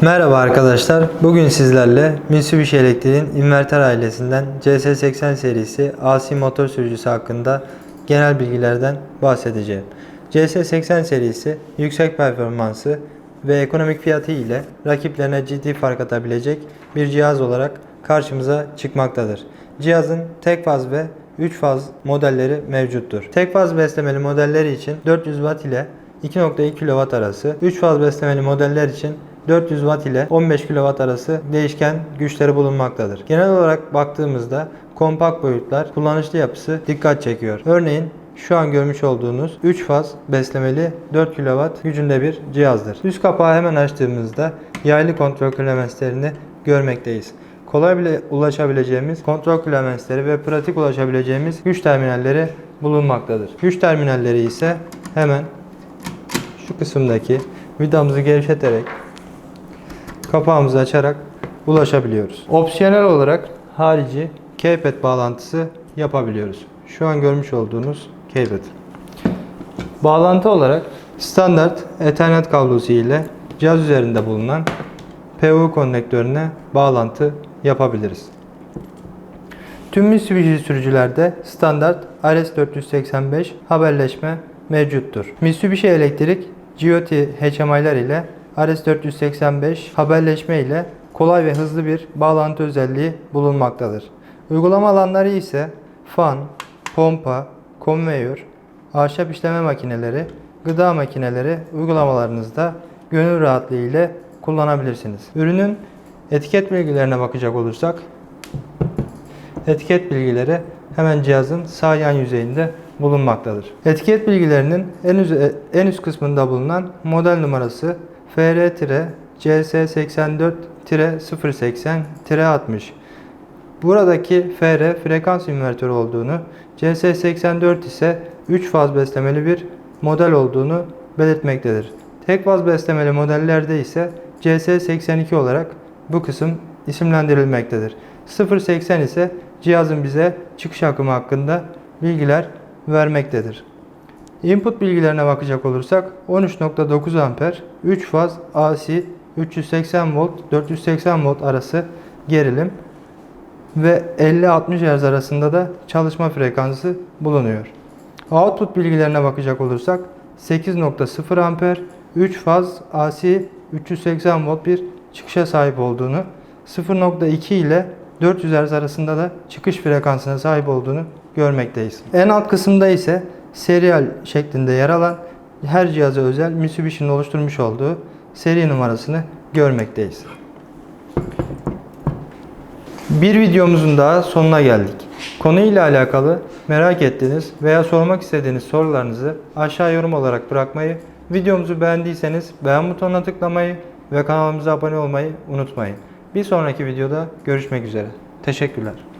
Merhaba arkadaşlar. Bugün sizlerle Mitsubishi Elektrik'in inverter ailesinden CS80 serisi AC motor sürücüsü hakkında genel bilgilerden bahsedeceğim. CS80 serisi yüksek performansı ve ekonomik fiyatı ile rakiplerine ciddi fark atabilecek bir cihaz olarak karşımıza çıkmaktadır. Cihazın tek faz ve 3 faz modelleri mevcuttur. Tek faz beslemeli modelleri için 400 Watt ile 2.2 kW arası, 3 faz beslemeli modeller için 400 Watt ile 15 kW arası değişken güçleri bulunmaktadır. Genel olarak baktığımızda kompakt boyutlar, kullanışlı yapısı dikkat çekiyor. Örneğin şu an görmüş olduğunuz 3 faz beslemeli 4 kW gücünde bir cihazdır. Üst kapağı hemen açtığımızda yaylı kontrol klemenslerini görmekteyiz. Kolay bile ulaşabileceğimiz kontrol klemensleri ve pratik ulaşabileceğimiz güç terminalleri bulunmaktadır. Güç terminalleri ise hemen şu kısımdaki vidamızı gevşeterek kapağımızı açarak ulaşabiliyoruz. Opsiyonel olarak harici keypad bağlantısı yapabiliyoruz. Şu an görmüş olduğunuz keypad. Bağlantı olarak standart Ethernet kablosu ile cihaz üzerinde bulunan PU konnektörüne bağlantı yapabiliriz. Tüm Mitsubishi sürücülerde standart RS485 haberleşme mevcuttur. Mitsubishi Elektrik GOT HMI'ler ile RS485 haberleşme ile kolay ve hızlı bir bağlantı özelliği bulunmaktadır. Uygulama alanları ise fan, pompa, konveyör, ahşap işleme makineleri, gıda makineleri uygulamalarınızda gönül rahatlığı ile kullanabilirsiniz. Ürünün etiket bilgilerine bakacak olursak etiket bilgileri hemen cihazın sağ yan yüzeyinde bulunmaktadır. Etiket bilgilerinin en üst, en üst kısmında bulunan model numarası FR-CS84-080-60. Buradaki FR frekans invertörü olduğunu, CS84 ise 3 faz beslemeli bir model olduğunu belirtmektedir. Tek faz beslemeli modellerde ise CS82 olarak bu kısım isimlendirilmektedir. 080 ise cihazın bize çıkış akımı hakkında bilgiler vermektedir. Input bilgilerine bakacak olursak 13.9 amper 3 faz AC 380 volt 480 volt arası gerilim ve 50-60 Hz arasında da çalışma frekansı bulunuyor. Output bilgilerine bakacak olursak 8.0 amper 3 faz AC 380 volt bir çıkışa sahip olduğunu 0.2 ile 400 Hz arasında da çıkış frekansına sahip olduğunu görmekteyiz. En alt kısımda ise serial şeklinde yer alan her cihaza özel Mitsubishi'nin oluşturmuş olduğu seri numarasını görmekteyiz. Bir videomuzun daha sonuna geldik. Konuyla alakalı merak ettiğiniz veya sormak istediğiniz sorularınızı aşağı yorum olarak bırakmayı, videomuzu beğendiyseniz beğen butonuna tıklamayı ve kanalımıza abone olmayı unutmayın. Bir sonraki videoda görüşmek üzere. Teşekkürler.